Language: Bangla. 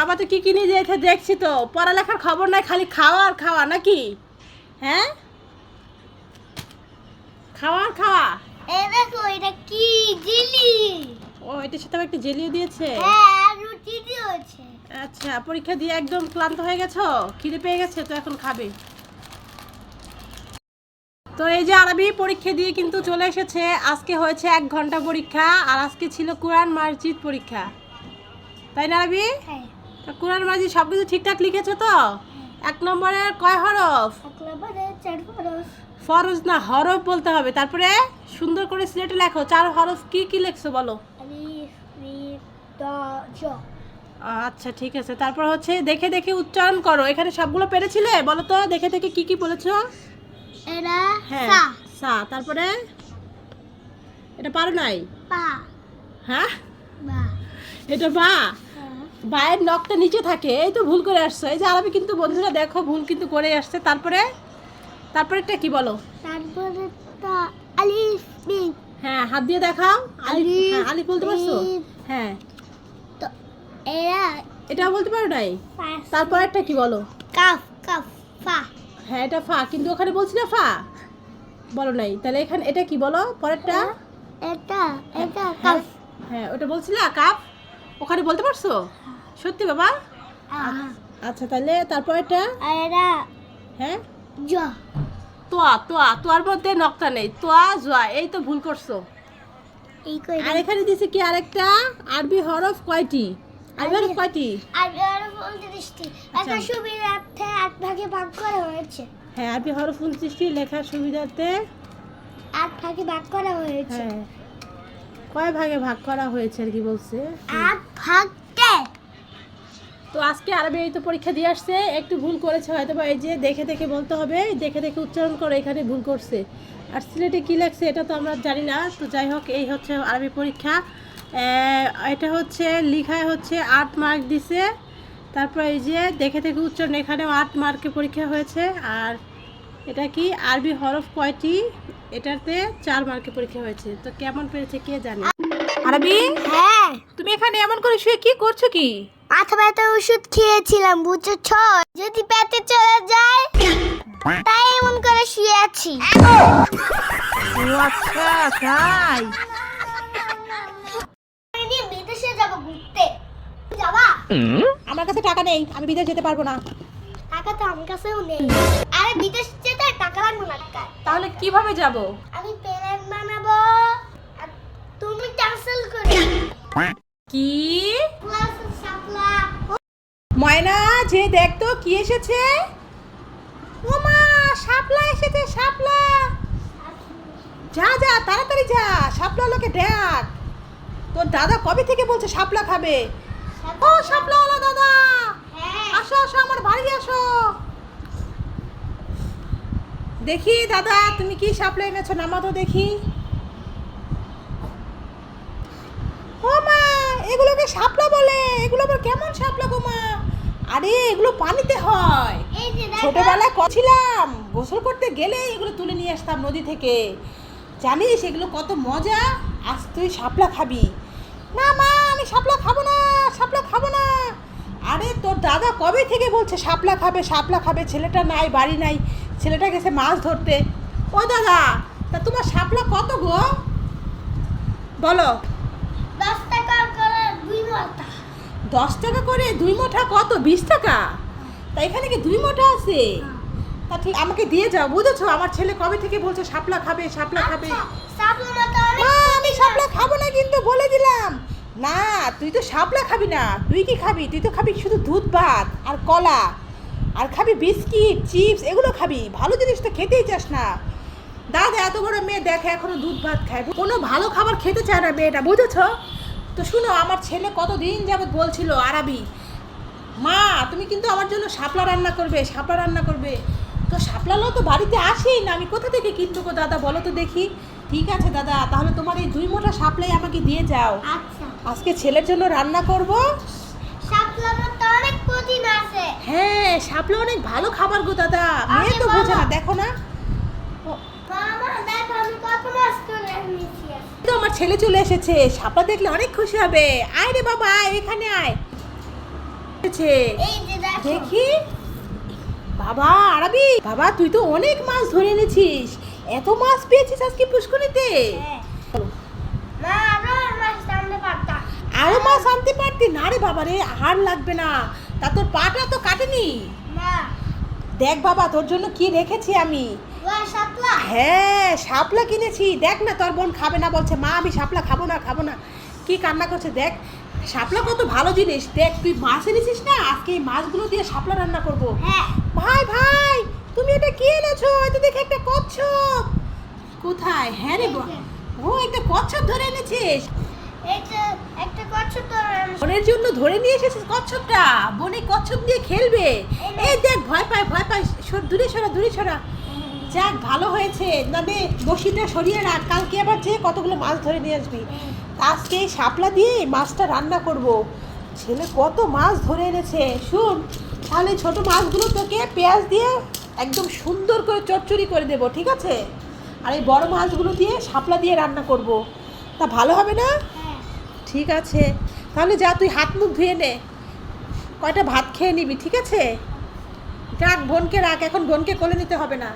বাবা তো কি কিনে দিয়েছে দেখছি তো। পড়ালেখার খবর নাই খালি খাওয়া আর খাওয়া নাকি? হ্যাঁ? খাওয়া আর খাওয়া? এই দেখো এটা কি জিলি? ও এটার সাথে আবার একটু জেলিও দিয়েছে? হ্যাঁ রুটি দিয়েছে। আচ্ছা পরীক্ষা দিয়ে একদম ক্লান্ত হয়ে গেছো? খিদে পেয়ে গেছে তো এখন খাবে। তো এই যে আরবি পরীক্ষা দিয়ে কিন্তু চলে এসেছে। আজকে হয়েছে এক ঘণ্টা পরীক্ষা আর আজকে ছিল কোরআন মসজিদ পরীক্ষা। তাই না আরবি? হ্যাঁ। কোরআন মসজিদ সব কিছু ঠিকঠাক লিখেছো তো? এক নম্বরে কয় হরফ? ফরজ না হরফ বলতে হবে। তারপরে সুন্দর করে সিলেটে লেখো চার হরফ কি কি লিখছো বলো? আচ্ছা ঠিক আছে। তারপর হচ্ছে দেখে দেখে উচ্চারণ করো। এখানে সবগুলো পেরেছিলে? বলো তো দেখে দেখে কি কি বলেছ? এরা হ্যাঁ সা। সা। তারপরে? এটা পারো নাই? পা। হ্যাঁ? বা। এটা বা? হ্যাঁ। বায়ের নখটা নিচে থাকে এই তো ভুল করে আসছো। এই যে আরবি কিন্তু বন্ধুরা দেখো ভুল কিন্তু করে আসছে। তারপরে? তারপরে এটা কি বলো? তারপরে আলিফ হ্যাঁ হাত দিয়ে দেখাও। আলিফ আলিফ, হ্যাঁ বলতে পারছ? হ্যাঁ। তো এরা এটা বলতে পারো নাই? তারপর একটা কি বলো? কাফ কাফ ফা। হ্যাঁ এটা ফা কিন্তু ওখানে বলছি না ফা। বলো নাই। তাহলে এখানে এটা কি বলো? পরেরটা? এটা এটা হ্যাঁ, কাফ। হ্যাঁ ওটা বলছিলা কাপ ওখানে বলতে পারছ? সত্যি বাবা? আচ্ছা তাহলে তারপর এটা? হ্যাঁ? তোয়া তোয়া তোয়ার মধ্যে নকটা নেই। তোয়া জোয়া এই তো ভুল করছ। এই কই আর এখানে দিছে কি আরেকটা? আরবি হরফ কয়টি? আরবি হরফ কয়টি? আর আর বলতে দৃষ্টি আচ্ছা। একটা সুবিধার্থে আট ভাগে ভাগ করা হয়েছে। হ্যাঁ আরবি হরফ উনত্রিশটি লেখার সুবিধাতে আট ভাগে ভাগ করা হয়েছে। হ্যাঁ। কয় ভাগে ভাগ করা হয়েছে আর কি বলছে? আট ভাগকে তো আজকে আরবি এই তো পরীক্ষা দিয়ে আসছে, একটু ভুল করেছে হয়তো বা এই যে দেখে দেখে বলতে হবে, দেখে দেখে উচ্চারণ করে এখানে ভুল করছে। আর সিলেটে কী লাগছে এটা তো আমরা জানি না, তো যাই হোক, এই হচ্ছে আরবি পরীক্ষা। এটা হচ্ছে, লিখায় হচ্ছে আট মার্ক দিছে। তারপর এই যে দেখে দেখে উচ্চারণ, এখানেও আট মার্কে পরীক্ষা হয়েছে। আর এটা কি আরবি হরফ কয়টি? এটাতে চার মার্কে পরীক্ষা হয়েছে। তো কেমন পেরেছে কে জানে? আরবি? হ্যাঁ। তুমি এখানে এমন করে শুয়ে কি করছ কি? মাথা ওষুধ খেয়েছিলাম বুঝেছ? যদি পেটে চলে যায় তাই এমন করে শুয়ে আছি। ও আচ্ছা তাই। বিদেশে যাব ঘুরতে। যাবা? আমার কাছে টাকা নেই আমি বিদেশ যেতে পারব না। টাকা তো আমার কাছেও নেই। আরে বিদেশ যেতে টাকা লাগবে না। টাকা তাহলে কীভাবে যাব? আমি প্ল্যান বানাবো। ক্যান্সেল করে। কি? ময়না যে দেখতো কি এসেছে? ও মা শাপলা এসেছে শাপলা যা যা তাড়াতাড়ি যা শাপলা লোকে ডাক তোর দাদা কবে থেকে বলছে শাপলা খাবে? ও শাপলাওয়ালা দাদা। হ্যাঁ। আসো আসো আমার বাড়ি আসো। দেখি দাদা তুমি কি শাপলা এনেছো? নামা তো দেখি ও মা এগুলোকে শাপলা বলে। এগুলো আবার কেমন শাপলা গো মা? আরে এগুলো পানিতে হয়। ছোটবেলায় কছিলাম। গোসল করতে গেলে এগুলো তুলে নিয়ে আসতাম নদী থেকে। জানিস এগুলো কত মজা। আজ তুই শাপলা খাবি। না মা আমি শাপলা খাব না শাপলা খাব না। আরে তোর দাদা কবে থেকে বলছে শাপলা খাবে শাপলা খাবে? ছেলেটা নাই বাড়ি নাই। ছেলেটা গেছে মাছ ধরতে। ও দাদা তা তোমার শাপলা কত গো? বলো দশ টাকা করে দুই মাথা দশ টাকা করে দুই মোঠা কত? বিশ টাকা? তা এখানে কি দুই মোঠা আছে? তা ঠিক আমাকে দিয়ে যাও বুঝেছ? আমার ছেলে কবে থেকে বলছে শাপলা খাবে শাপলা খাবে? সাপলা মাথা আমি শাপলা খাব না কিন্তু বলে দিলাম। না তুই তো শাপলা খাবি না। তুই কি খাবি? তুই তো খাবি শুধু দুধ ভাত আর কলা। আর খাবি বিস্কিট চিপস এগুলো খাবি। ভালো জিনিস তো খেতেই চাস না। দাদা এত বড় মেয়ে দেখে এখনও দুধ ভাত খায়। কোনো ভালো খাবার খেতে চায় না মেয়েটা বুঝেছ? তো শুনো আমার ছেলে কতদিন যাবত বলছিল আরাবি। মা তুমি কিন্তু আমার জন্য শাপলা রান্না করবে শাপলা রান্না করবে। তো শাপলাও তো বাড়িতে আসেই না আমি কোথা থেকে কিনবো গো দাদা বলো তো দেখি। ঠিক আছে দাদা তাহলে তোমার এই দুই মোটা শাপলাই আমাকে দিয়ে যাও। আচ্ছা। আজকে ছেলের জন্য রান্না করব। সাপলা হ্যাঁ শাপলা অনেক ভালো খাবার গো দাদা মেয়ে তো বোঝে না দেখো না মামা দেখো আমি কত মাছ করে নিয়েছি তো আমার ছেলে চলে এসেছে। শাপলা দেখলে অনেক খুশি হবে। আয় রে বাবা এখানে আয়। দেখো। বাবা আরবি। বাবা তুই তো অনেক মাছ ধরে এনেছিস। এত মাছ পেয়েছিস আজকে পুষ্করিতে। হ্যাঁ। আরও মাছ আনতে পারতি। না রে বাবা রে হার লাগবে না। তা তোর পাটা তো কাটেনি। দেখ বাবা তোর জন্য কি রেখেছি আমি। হ্যাঁ। শাপলা কিনেছি দেখ না তোর বোন খাবে না বলছে মা আমি শাপলা খাব না খাব না। কি কান্না করছে দেখ শাপলা কত ভালো জিনিস। দেখ তুই মাছ এনেছিস না? আজকে এই মাছগুলো দিয়ে শাপলা রান্না করব। হ্যাঁ। ভাই ভাই তুমি এটা কি এনেছো? এটা দেখে একটা কচ্ছপ। কোথায়? হ্যাঁ রে ও একটা কচ্ছপ ধরে এনেছিস। বোনের জন্য ধরে নিয়ে এসেছিস কচ্ছপটা? বোন কচ্ছপ দিয়ে খেলবে। এই দেখ ভয় পায় ভয় পায়। দূরে সরা দূরে সরা। যাক, ভালো হয়েছে। না নে বসিটা সরিয়ে রাখ, কালকে আবার যে কতগুলো মাছ ধরে নিয়ে আসবি। আজকে এই শাপলা দিয়ে মাছটা রান্না করব। ছেলে কত মাছ ধরে এনেছে। শুন, তাহলে ছোট মাছগুলো তোকে পেঁয়াজ দিয়ে একদম সুন্দর করে চচ্চড়ি করে দেবো, ঠিক আছে? আর এই বড় মাছগুলো দিয়ে শাপলা দিয়ে রান্না করব। তা ভালো হবে না? ঠিক আছে। তাহলে যা, তুই হাত মুখ ধুয়ে নে। কয়টা ভাত খেয়ে নিবি, ঠিক আছে? রাখ বোনকে রাখ, এখন বোনকে কোলে নিতে হবে না।